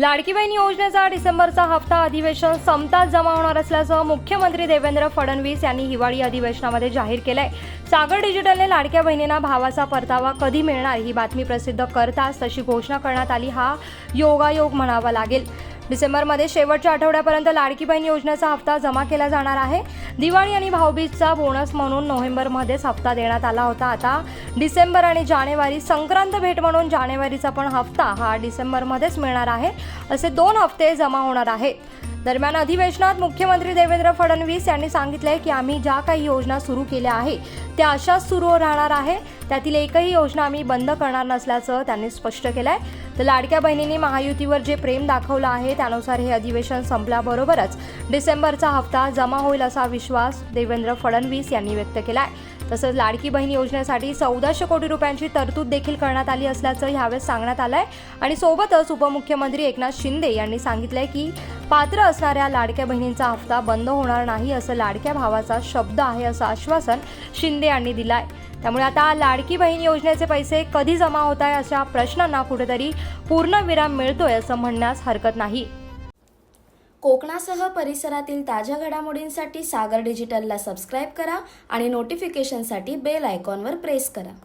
लाडकी बहीण योजनेचा डिसेंबरचा हप्ता अधिवेशन संपताच जमा होणार असल्याचं मुख्यमंत्री देवेंद्र फडणवीस यांनी हिवाळी अधिवेशनामध्ये जाहीर केलंय. सागर डिजिटलने लाडक्या बहिणींना भावाचा परतावा कधी मिळणार ही बातमी प्रसिद्ध करताच तशी घोषणा करण्यात आली हा योगायोग म्हणावा लागेल. डिसेंबरमध्ये शेवटच्या आठवड्यापर्यंत लाडकी बहीण योजनेचा हप्ता जमा केला जाणार आहे. दिवाळी आणि भाऊबीजचा बोनस म्हणून नोव्हेंबरमध्येच हप्ता देण्यात आला होता. आता डिसेंबर आणि जानेवारी संक्रांत भेट म्हणून जानेवारीचा पण हप्ता हा डिसेंबरमध्येच मिळणार आहे असे दोन हप्ते जमा होणार आहेत दरम्यान अधिवेशनात मुख्यमंत्री देवेंद्र फडणवीस यांनी सांगितले की आम्ही ज्या काही योजना सुरू केल्या आहे त्या अशाच सुरू राहणार आहे. त्यातील एकही योजना आम्ही बंद करणार नसल्याचं त्यांनी स्पष्ट केलं आहे तर लाडक्या बहिणींनी महायुतीवर जे प्रेम दाखवलं आहे त्यानुसार हे अधिवेशन संपल्याबरोबरच डिसेंबरचा हप्ता जमा होईल असा विश्वास देवेंद्र फडणवीस यांनी व्यक्त केला आहे तसंच लाडकी बहीण योजनेसाठी चौदाशे कोटी रुपयांची तरतूद देखील करण्यात आली असल्याचं यावेळेस सांगण्यात आलं आहे आणि सोबतच उपमुख्यमंत्री एकनाथ शिंदे यांनी सांगितलं आहे की पात्र असणाऱ्या लाडक्या बहिणींचा हप्ता बंद होणार नाही असं लाडक्या भावाचा शब्द आहे असं आश्वासन शिंदे यांनी दिलं आहे त्यामुळे आता लाडकी बहीण योजनेचे पैसे कधी जमा होत आहे अशा प्रश्नांना कुठेतरी पूर्णविराम मिळतोय असं म्हणण्यास हरकत नाही. कोकणासह परिसरातील ताज्या घडामोडींसाठी सागर डिजिटलला सबस्क्राईब करा आणि नोटिफिकेशनसाठी बेल आयकॉनवर प्रेस करा.